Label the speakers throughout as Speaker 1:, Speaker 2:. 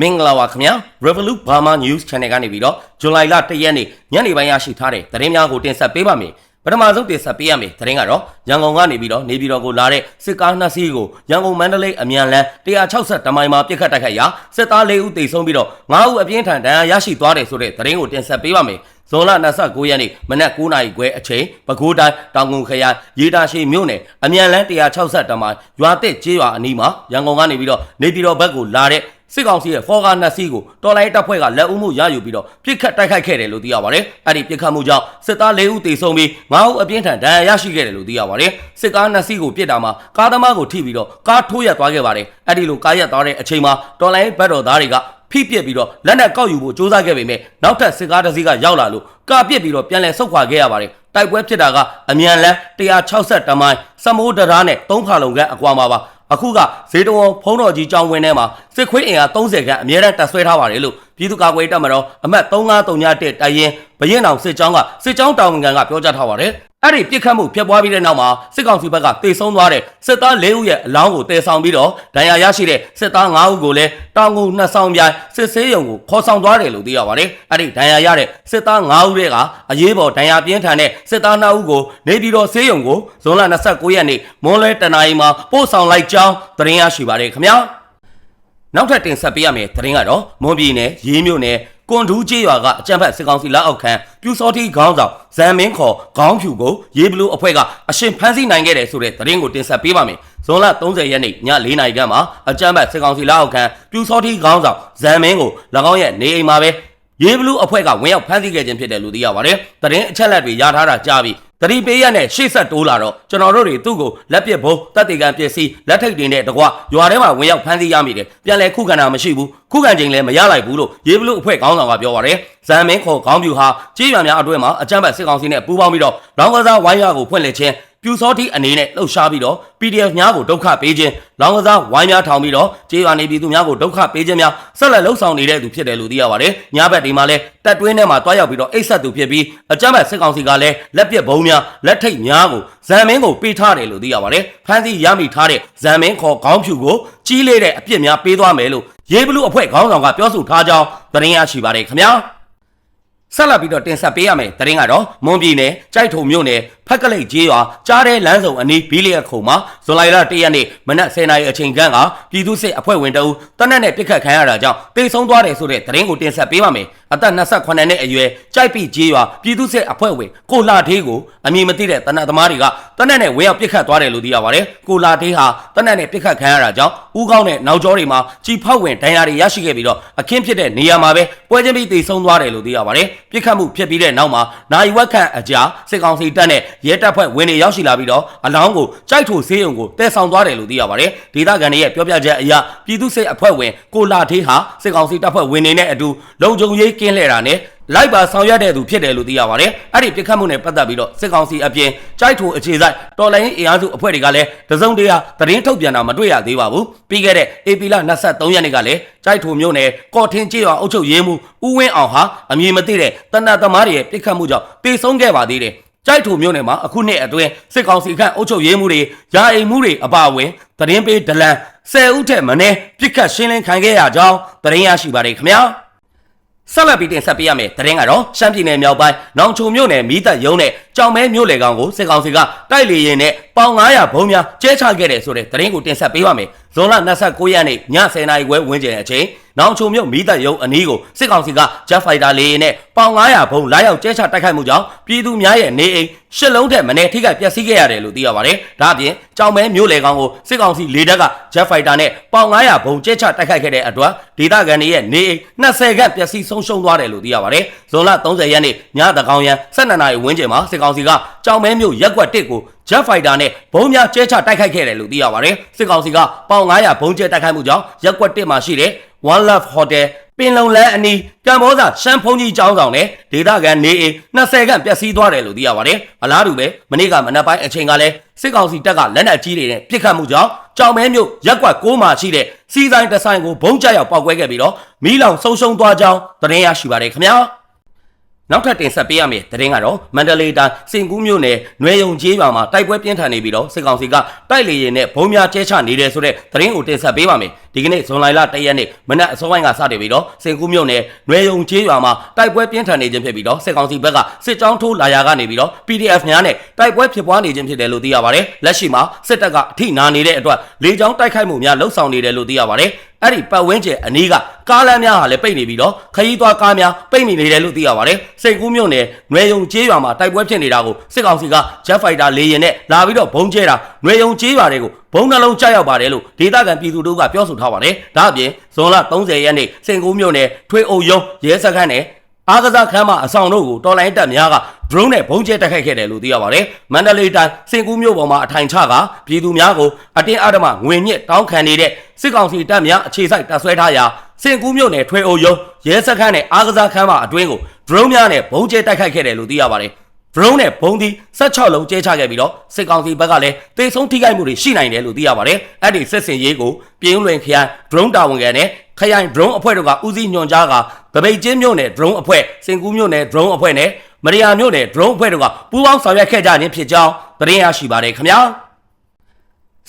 Speaker 1: မင်္ဂလာပါခင်ဗျာ Revolut Burma News Channel ကနေပြီးတော့ဇူလိုင်လ1ရက်နေ့ညနေပိုင်းရရှိထားတဲ့သတင်းများကိုတင်ဆက်ပေးပါမယ်ပထမဆုံးတင်ဆက်ပေးရမယ်သတင်းကတော့ရန်ကုန်ကနေပြီးတော့နေပြည်တော်ကိုလာတဲ့စစ်ကားနှစ်စီးကိုရန်ကုန်မန္တလေးအမြန်လမ်း160တမိုင်မှာပြစ်ခတ်တိုက်ခိုက်ရာစစ်သား၄ဦးသေဆုံးပြီးတော့9ဦးအပြင်းထန်ဒဏ်ရာရရှိသွားတယ်ဆိုတဲ့သတင်းကိုတင်ဆက်ပေးပါမယ်ဇွန်လ29ရက်နေ့မနက်9:00နာရီခွဲအချိန်ပဲခူးတိုင်းတောင်ကုန်ခရိုင်ရေတာရှိမြို့နယ်အမြန်လန်း160တမိုင်ရွာတစ်ကျေးရွာအနီးမှာရန်ကုန်ကနေပြီးတော့နေပြည်တော်ဘက်ကိုလာတဲ့ စစ်ကောင်စီရဲ့ဖော်ကားနှစ်စီးကိုတော်လိုင်းတပ်ဖွဲ့ကလက်ဦးမှုရယူပြီးတော့ပြစ်ခတ်တိုက်ခိုက်ခဲ့တယ်လို့သိရပါတယ်။အဲ့ဒီပြစ်ခတ်မှုကြောင့်စစ်သား၄ဦးသေဆုံးပြီး၅ဦးအပြင်းထန်ဒဏ်ရာရရှိခဲ့တယ်လို့သိရပါတယ်။စစ်ကားနှစ်စီးကိုပြစ်တာမှာကားသမားကိုထိပြီးတော့ကားထိုးရက်သွားခဲ့ပါတယ်။အဲ့ဒီလိုကားရက်သွားတဲ့အချိန်မှာတော်လိုင်းဘက်တော်သားတွေကဖိပြက်ပြီးတော့လက်နက်ကောက်ယူဖို့စ조사ခဲ့ပေမဲ့နောက်ထပ်စစ်ကားတစ်စီးကရောက်လာလို့ကာပြစ်ပြီးတော့ပြန်လည်ဆုတ်ခွာခဲ့ရပါတယ်တိုက်ပွဲဖြစ်တာကအမြန်လန်း160တမိုင်စမိုးတရားနဲ့၃ခါလုံခန့်အကွာမှာပါ အခုကဇေတဝန်ဖုံးတော်ကြီးကျောင်းဝင်းထဲမှာစစ်ခွေးအင်အား30ခန့်အမြဲတမ်းတပ်ဆွဲထားပါတယ်လို့ပြည်သူ့ကာကွယ်ရေးတပ်မတော်အမတ်3931တိုင်ရင်ဘရင်အောင်စစ်ကြောင်းကစစ်ကြောင်းတာဝန်ခံကပြောကြားထားပါတယ်အဲ့ဒီပြစ်ခတ်မှုဖြစ်ပွားပြီးတဲ့နောက်မှာစစ်ကောင်စီဘက်ကတေဆုံးသွားတဲ့စစ်သား၄ဦးရဲ့အလောင်းကိုတည်ဆောင်ပြီးတော့ဒဏ်ရာရရှိတဲ့စစ်သား၅ဦးကိုလည်းတောင်ငူနှစ်ဆောင်ပြိုင်စစ်ဆေးရုံကိုခေါ်ဆောင်သွားတယ်လို့သိရပါတယ်။အဲ့ဒီဒဏ်ရာရတဲ့စစ်သား၅ဦးတွေကအရေးပေါ်ဒဏ်ရာပြင်းထန်တဲ့စစ်သား၂ဦးကိုနေပြည်တော်ဆေးရုံကိုဇွန်လ29ရက်နေ့မွန်းလွဲတနာရီမှာပို့ဆောင်လိုက်ကြောင်းသတင်းရရှိပါတယ်ခင်ဗျာ။ နောက်ထပ်တင်ဆက်ပေးရမယ့်သတင်းကတော့မွန်ပြည်နယ်ရေးမြို့နယ်ကွန်ဒူးကျေးရွာကအကြံဖက်စစ်ကောင်စီလက်အောက်ခံပြူစောတိခေါင်းဆောင်ဇန်မင်းခေါ်ခေါင်းဖြူကိုရေးဘလူးအဖွဲ့ကအရှင်ဖမ်းဆီးနိုင်ခဲ့တယ်ဆိုတဲ့သတင်းကိုတင်ဆက်ပေးပါမယ်။ဇွန်လ30ရက်နေ့ည4နာရီခန့်မှာအကြံဖက်စစ်ကောင်စီလက်အောက်ခံပြူစောတိခေါင်းဆောင်ဇန်မင်းကို၎င်းရဲ့နေအိမ်မှာပဲရေးဘလူးအဖွဲ့ကဝင်ရောက်ဖမ်းဆီးခဲ့ခြင်းဖြစ်တယ်လို့သိရပါတယ်။သတင်းအချက်အလက်တွေရထားတာကြားပြီး တတိပေးရနဲ့ရှေ့ဆက်တိုးလာတော့ကျွန်တော်တို့တွေသူ့ကိုလက်ပစ်ဘုံတပ်တေကန်ပစ္စည်းလက်ထိတ်တင်တဲ့တကွရွာထဲမှာဝင်ရောက်ဖမ်းဆီးရမိတယ်ပြန်လဲခုခံတာမရှိဘူးခုခံချိန်လည်းမရလိုက်ဘူးလို့ရေးဘလို့အဖွဲ့ခေါင်းဆောင်ကပြောပါတယ်ဇမ်မင်းခေါ်ခေါင်းပြူဟာကြေးရွာများအတွင်းမှာအကြမ်းဖက်စစ်ကောင်စီနဲ့ပူးပေါင်းပြီးတော့လောင်းကစားဝိုင်းရွာကိုဖွင့်လှစ်ခြင်း ပြူစောတိအနေနဲ့လှုပ်ရှားပြီးတော့ PDF များကိုဒုက္ခပေးခြင်းလောင်းကစားဝိုင်းများထောင်ပြီးတော့ကြေးရွာနေပြည်သူများကိုဒုက္ခပေးခြင်းများဆက်လက်လှုပ်ဆောင်နေတဲ့သူဖြစ်တယ်လို့သိရပါတယ်။ညဘက်ဒီမှာလဲတက်တွင်းထဲမှာတွားရောက်ပြီးတော့အိတ်ဆက်သူဖြစ်ပြီးအကြမ်းဖက်စစ်ကောင်စီကလည်းလက်ပစ်ဘုံများလက်ထိတ်များကိုဇမ်မင်းကိုပေးထားတယ်လို့သိရပါတယ်။ဖမ်းဆီးရမိထားတဲ့ဇမ်မင်းခေါ်ခေါင်းဖြူကိုကြီးလေးတဲ့အပြစ်များပေးသွားမယ်လို့ရေးဘလူးအဖွဲ့ခေါင်းဆောင်ကပြောဆိုထားကြောင်းသတင်းရရှိပါတယ်ခင်ဗျာ။ ဆက်လက်ပြီးတော့တင်ဆက်ပေးရမယ်တရင်ကတော့မွန်ပြည်နယ်ကြိုက်ထုံမြို့နယ်ဖက်ကလိတ်ကျေးရွာကြားတဲ့လမ်းဆောင်အနီးဘီလီယခုံမှာဇွန်လ1ရက်နေ့မနက်10:00နာရီအချိန်ခန့်ကပြည်သူ့စစ်အဖွဲ့ဝင်တအုပ်တနက်နဲ့ပြစ်ခတ်ခံရတာကြောင့်တေဆုံးသွားတယ်ဆိုတဲ့တရင်ကိုတင်ဆက်ပေးပါမယ် အသက်28နှစ်အရွယ်ကြိုက်ပိကျေးရွာပြည်သူ့စစ်အဖွဲ့ဝင်ကိုလာထေးကိုအမည်မသိတဲ့တနက်သမားတွေကတနက်နဲ့ဝင်ရောက်ပြစ်ခတ်သွားတယ်လို့သိရပါတယ်ကိုလာထေးဟာတနက်နဲ့ပြစ်ခတ်ခံရတာကြောင့်ဦးကောင်းနဲ့နောက်ကျောတွေမှာကြီးဖောက်ဝင်ဒဏ်ရာတွေရရှိခဲ့ပြီးတော့အခင်းဖြစ်တဲ့နေရာမှာပဲပွဲချင်းပြီးတေဆုံးသွားတယ်လို့သိရပါတယ်ပြစ်ခတ်မှုဖြစ်ပြီးတဲ့နောက်မှာနိုင်ဝက်ခန့်အကြာစစ်ကောင်စီတပ်နဲ့ရဲတပ်ဖွဲ့ဝင်တွေရောက်ရှိလာပြီးတော့အလောင်းကိုကြိုက်ထိုဆေးရုံကိုတဲဆောင်သွားတယ်လို့သိရပါတယ်ဒေသခံတွေရဲ့ပြောပြချက်အရပြည်သူ့စစ်အဖွဲ့ဝင်ကိုလာထေးဟာစစ်ကောင်စီတပ်ဖွဲ့ဝင်တွေနဲ့အတူလုံခြုံရေးကင်းလှည့်တာနဲ့လိုက်ပါဆောင်ရွက်တဲ့သူဖြစ်တယ်လို့သိရပါတယ်။အဲ့ဒီပြစ်ခတ်မှုနဲ့ပတ်သက်ပြီးတော့စစ်ကောင်စီအပြင်ကြိုက်ထိုအခြေဆိုင်တော်လိုင်းအင်အားစုအဖွဲ့တွေကလည်းတစုံတရာသတင်းထုတ်ပြန်တာမတွေ့ရသေးပါဘူး။ပြီးခဲ့တဲ့ဧပြီလ23ရက်နေ့ကလည်းကြိုက်ထိုမြို့နယ်ကော်ထင်းကျေးရွာအုပ်ချုပ်ရေးမှူးဦးဝင်းအောင်ဟာအမည်မသိတဲ့တနတ်သမားတွေရဲ့ပြစ်ခတ်မှုကြောင့်တေဆုံးခဲ့ပါသေးတယ်။ကြိုက်ထိုမြို့နယ်မှာအခုနှစ်အတွင်းစစ်ကောင်စီခန့်အုပ်ချုပ်ရေးမှုတွေယာအိမ်မှုတွေအပါအဝင်သတင်းပေးဒလန်10ဦးထက်မနည်းပြစ်ခတ်ရှင်းလင်းခံခဲ့ရကြောင်းသတင်းရရှိပါတယ်ခင်ဗျာ။ ဆက်လက်ပြီးတင်ဆက်ပေးရမယ်တရင်ကတော့ရှမ်းပြည်နယ်မြောက်ပိုင်းနောင်ချုံမြို့နယ်မီးတပ်ရုံးနဲ့ကြောင်မဲမြို့လေကောင်ကိုစစ်ကောင်စီကတိုက်လေရင်နဲ့ပေါင်900ဘုံများကျဲချခဲ့တယ်ဆိုတဲ့တရင်ကိုတင်ဆက်ပေးပါမယ်ဇွန်လ29ရက်နေ့ည10:00နာရီခွဲဝန်းကျင်အချိန်နောင်ချုံမြို့မီးတပ်ရုံးအနီးကိုစစ်ကောင်စီကဂျက်ဖိုက်တာလေရင်နဲ့ပေါင်900ဘုံလာရောက်ကျဲချတိုက်ခိုက်မှုကြောင့်ပြည်သူများရဲ့နေအိမ်ရှစ်လုံးထက်မနည်းထိခိုက်ပျက်စီးခဲ့ရတယ်လို့သိရပါတယ်ဒါအပြင်ကြောင်မဲမြို့လေကောင်ကိုစစ်ကောင်စီလေတပ်ကဂျက်ဖိုက်တာနဲ့ပေါင်900ဘုံကျဲချတိုက်ခိုက်ခဲ့တဲ့အတွက်ဒေသခံတွေရဲ့နေအိမ်20ခန့်ပျက်စီးဆုံးရှုံးသွားတယ်လို့သိရပါတယ်ဇွန်လ30ရက်နေ့ညတကောင်ရန်12နာရီဝန်းကျင်မှာစစ်ကောင်စီကကြောင်မဲမြို့ရက်ကွက်1ကို Jet Fighter နဲ့ဘုံများကျဲချတိုက်ခိုက်ခဲ့တယ်လို့သိရပါတယ်စစ်ကောင်စီကပေါင်900ဘုံကျဲတိုက်ခိုက်မှုကြောင့်ရက်ကွက်1မှာရှိတဲ့ One Love Hotel ပင်လုံလန်းအနီးကံဘောဇာရှမ်းဖုံကြီးကျောင်းဆောင်နဲ့ဒေသခံနေအိမ်20ခန့်ပျက်စီးသွားတယ်လို့သိရပါတယ်အလားတူပဲမနေ့ကမနက်ပိုင်းအချိန်ကလည်းစစ်ကောင်စီတပ်ကလက်နက်ကြီးတွေနဲ့ပစ်ခတ်မှုကြောင့်ကြောင်မဲမြို့ရက်ကွက်6မှာရှိတဲ့စီဆိုင်တဆိုင်ကိုဘုံကျရောက်ပောက်ကွဲခဲ့ပြီးတော့မီးလောင်ဆုံးရှုံးသွားကြောင်းသတင်းရရှိပါတယ်ခင်ဗျာ နောက်ထပ်တင်ဆက်ပေးရမယ့်သတင်းကတော့မန္တလေးတိုင်းစင်ကူးမြို့နယ်နွေယုံကြီးရွာမှာတိုက်ပွဲပြင်းထန်နေပြီးတော့စစ်ကောင်စီကတိုက်လေရင်နဲ့ဘုံများကျဲချနေတယ်ဆိုတဲ့သတင်းကိုတင်ဆက်ပေးပါမယ်ဒီကနေ့ဇွန်လ1ရက်နေ့မနက်အစောပိုင်းကစတင်ပြီးတော့စင်ကူးမြို့နယ်နွေယုံကြီးရွာမှာတိုက်ပွဲပြင်းထန်နေခြင်းဖြစ်ပြီးတော့စစ်ကောင်စီဘက်ကစစ်ကြောင်းထိုးလာရာကနေပြီးတော့ PDF များနဲ့တိုက်ပွဲဖြစ်ပွားနေခြင်းဖြစ်တယ်လို့သိရပါတယ်လက်ရှိမှာစစ်တပ်ကအထိနာနေတဲ့အတွက်လေကြောင်းတိုက်ခိုက်မှုများလှုပ်ဆောင်နေတယ်လို့သိရပါတယ် အဲ့ဒီပတ်ဝန်းကျင်အနီးကကားလမ်းများဟာလည်းပိတ်နေပြီးတော့ခရီးသွားကားများပိတ်မိနေတယ်လို့သိရပါတယ်စိတ်ကူးမြို့နယ်နွေယုံကျေးရွာမှာတိုက်ပွဲဖြစ်နေတာကိုစစ်ကောင်စီက Jet Fighter လေယာဉ်နဲ့လာပြီးတော့ဘုံကျဲတာနွေယုံကျေးရွာတွေကိုဘုံနှလုံးကြောက်ရောက်ပါတယ်လို့ဒေသခံပြည်သူတို့ကပြောဆိုထားပါတယ်ဒါအပြင်ဇွန်လ30ရက်နေ့စိန်ကူးမြို့နယ်ထွေအုပ်ရုံးရဲစခန်းနဲ့အားကစားခန်းမအဆောင်တို့ကိုတော်လိုင်းတပ်များက drone နဲ့ဘုံကျဲတိုက်ခိုက်ခဲ့တယ်လို့သိရပါတယ်။မန္တလေးတိုင်းစင်ကူးမြို့ပေါ်မှာအထိုင်ချကပြည်သူများကိုအတင်းအဓမ္မငွေညစ်တောင်းခံနေတဲ့စစ်ကောင်စီတပ်များအခြေစိုက်တပ်ဆွဲထားရာစင်ကူးမြို့နယ်ထွေအုပ်ရုံးရဲစခန်းနဲ့အားကစားခန်းမအတွင်းကို drone များနဲ့ဘုံကျဲတိုက်ခိုက်ခဲ့တယ်လို့သိရပါတယ်။ drone နဲ့ဘုံသီး16လုံးကျဲချခဲ့ပြီးတော့စစ်ကောင်စီဘက်ကလည်းတေဆုံးထိခိုက်မှုတွေရှိနိုင်တယ်လို့သိရပါတယ်။အဲ့ဒီစစ်စင်ရေးကိုပြင်းလွင်ခရိုင် drone တာဝန်ခံနဲ့ခရိုင် drone အဖွဲ့တို့ကဦးစီးညွှန်ကြားကဗပိတ်ချင်းမြို့နယ် drone အဖွဲ့စင်ကူးမြို့နယ် drone အဖွဲ့နဲ့ မရိယာမြို့နယ် drone အဖွဲ့တို့ကပူးပေါင်းဆောင်ရွက်ခဲ့ကြခြင်းဖြစ်ကြောင်းသတင်းရရှိပါတယ်ခင်ဗျာ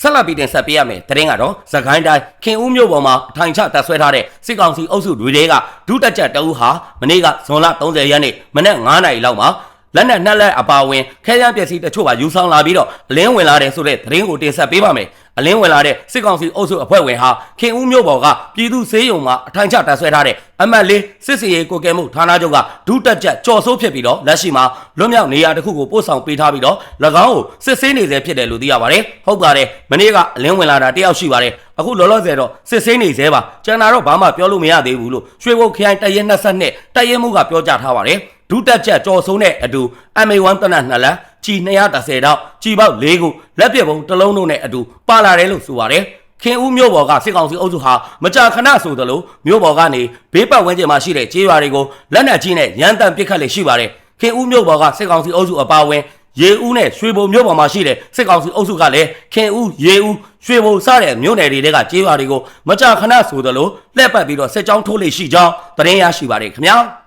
Speaker 1: ဆက်လက်ပြီးတင်ဆက်ပေးရမယ်သတင်းကတော့သခိုင်းတိုင်းခင်ဦးမြို့ပေါ်မှာအထိုင်ချတပ်ဆွဲထားတဲ့စစ်ကောင်စီအုပ်စုတွေတွေကဒုတက်ကြတအူးဟာမနေ့ကဇွန်လ30ရက်နေ့မနက်9:00နာရီလောက်မှာလက်နက်နှက်လက်အပါဝင်ခဲရန်ပစ္စည်းတချို့ပါယူဆောင်လာပြီးတော့အလင်းဝင်လာတယ်ဆိုတဲ့သတင်းကိုတင်ဆက်ပေးပါမယ် အလင်းဝင်လာတဲ့စစ်ကောင်စီအုပ်စုအဖွဲ့ဝင်ဟာခင်ဦးမြို့ပေါ်ကပြည်သူစေးရုံမှာအထိုင်ချတပ်ဆွဲထားတဲ့အမတ်လေးစစ်စီရေးကိုကဲမှုဌာနချုပ်ကဒုတက်ချက်ကြော်ဆိုးဖြစ်ပြီးတော့လက်ရှိမှာလွတ်မြောက်နေရာတစ်ခုကိုပို့ဆောင်ပေးထားပြီးတော့၎င်းကိုစစ်ဆေးနေစေဖြစ်တယ်လို့သိရပါတယ်ဟုတ်ပါတယ်မနေ့ကအလင်းဝင်လာတာတယောက်ရှိပါတယ်အခုလောလောဆယ်တော့စစ်ဆေးနေသေးပါကျန်တာတော့ဘာမှပြောလို့မရသေးဘူးလို့ရွှေဘုတ်ခရိုင်တရဲ22တရဲမှုကပြောကြားထားပါတယ်ဒုတက်ချက်ကြော်ဆိုးတဲ့အတူ MA1 တနတ်နှစ်လမ်း ကြီး230တောက်ကြီးပေါက်၄ခုလက်ပြပုံတစ်လုံးတို့နဲ့အတူပါလာတယ်လို့ဆိုပါတယ်ခင်ဦးမြို့ပေါ်ကစစ်ကောင်စီအုပ်စုဟာမကြာခဏဆိုသလိုမြို့ပေါ်ကနေဘေးပတ်ဝန်းကျင်မှာရှိတဲ့ကျေးရွာတွေကိုလက်နက်ကြီးနဲ့ရန်တမ်းပစ်ခတ်လေရှိပါတယ်ခင်ဦးမြို့ပေါ်ကစစ်ကောင်စီအုပ်စုအပါအဝင်ရေဦးနဲ့ရွှေဘုံမြို့ပေါ်မှာရှိတဲ့စစ်ကောင်စီအုပ်စုကလည်းခင်ဦးရေဦးရွှေဘုံစတဲ့မြို့နယ်တွေကကျေးရွာတွေကိုမကြာခဏဆိုသလိုလှည့်ပတ်ပြီးတော့စစ်ကြောင်းထိုးလေရှိကြောင်းသတင်းရရှိပါတယ်ခင်ဗျာ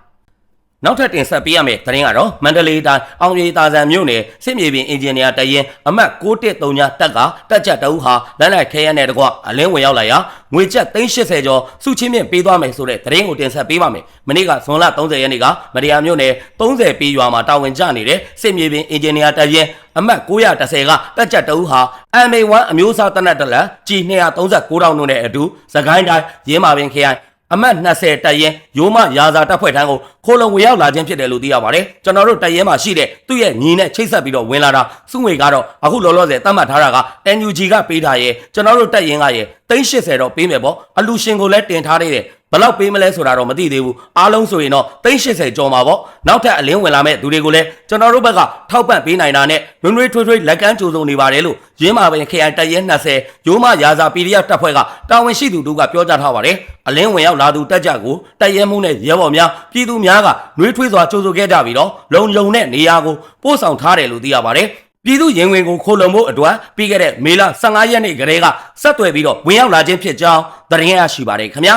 Speaker 1: နောက်ထပ်တင်ဆက်ပေးရမယ့်သတင်းကတော့မန္တလေးတိုင်းအောင်ရီတာဆန်မြို့နယ်စစ်မြေပြင်အင်ဂျင်နီယာတရင်အမှတ်613ညတက်ကတက်ကြက်တအုပ်ဟာလက်နက်ခဲယမ်းနဲ့တကွအလင်းဝင်ရောက်လာရာငွေကျပ်380ကျော်စုချင်းမြင့်ပေးသွားမယ်ဆိုတဲ့သတင်းကိုတင်ဆက်ပေးပါမယ်။မနေ့ကဇွန်လ30ရက်နေ့ကမရယာမြို့နယ်30ปีရွာမှာတာဝန်ကျနေတဲ့စစ်မြေပြင်အင်ဂျင်နီယာတရင်အမှတ်930ကတက်ကြက်တအုပ်ဟာ MA1 အမျိုးအစားတနက်တလက် G239 တောင်တို့နဲ့အတူသခိုင်းတိုင်းရင်းမာပင်ခရိုင် အမတ်20တက်ရင်ရိုးမရာဇာတပ်ဖွဲ့ထမ်းကိုခိုးလုံဝင်ရောက်လာခြင်းဖြစ်တယ်လို့သိရပါတယ်ကျွန်တော်တို့တက်ရင်မှာရှိတဲ့သူ့ရဲ့ညီနဲ့ချိတ်ဆက်ပြီးတော့ဝင်လာတာစုငွေကတော့အခုလောလောဆယ်တတ်မှတ်ထားတာက NUG ကပေးထားရဲ့ကျွန်တော်တို့တက်ရင်ကရဲ့380တော့ပေးမယ်ပေါ့အလူရှင်ကိုလည်းတင်ထားသေးတယ်ဘယ်လောက်ပေးမလဲဆိုတာတော့မသိသေးဘူးအားလုံးဆိုရင်တော့380ကျော်မှာပေါ့နောက်ထပ်အလင်းဝင်လာမဲ့သူတွေကိုလည်းကျွန်တော်တို့ဘက်ကထောက်ပံ့ပေးနိုင်တာနဲ့နွေ့နွေ့ထွေးထွေးလက်ကမ်းကြိုးစုံနေပါတယ်လို့ရင်းမာပင်ခရိုင်တက်ရဲ20ရိုးမရာဇာ PDF တပ်ဖွဲ့ကတာဝန်ရှိသူတို့ကပြောကြားထားပါတယ်အလင်းဝင်ရောက်လာသူတက်ကြကိုတက်ရဲမှုနဲ့ရဲဘော်များပြည်သူများကနှွေးထွေးစွာကြိုးဆိုခဲ့ကြပြီးတော့လုံုံတဲ့နေရာကိုပို့ဆောင်ထားတယ်လို့သိရပါတယ်ပြည်သူရင်ဝင်ကိုခိုလုံဖို့အတွက်ပြီးခဲ့တဲ့မေလ15ရက်နေ့ကလေးကဆက်သွယ်ပြီးတော့ဝင်ရောက်လာခြင်းဖြစ်ကြောင်းသတင်းရရှိပါတယ်ခင်ဗျာ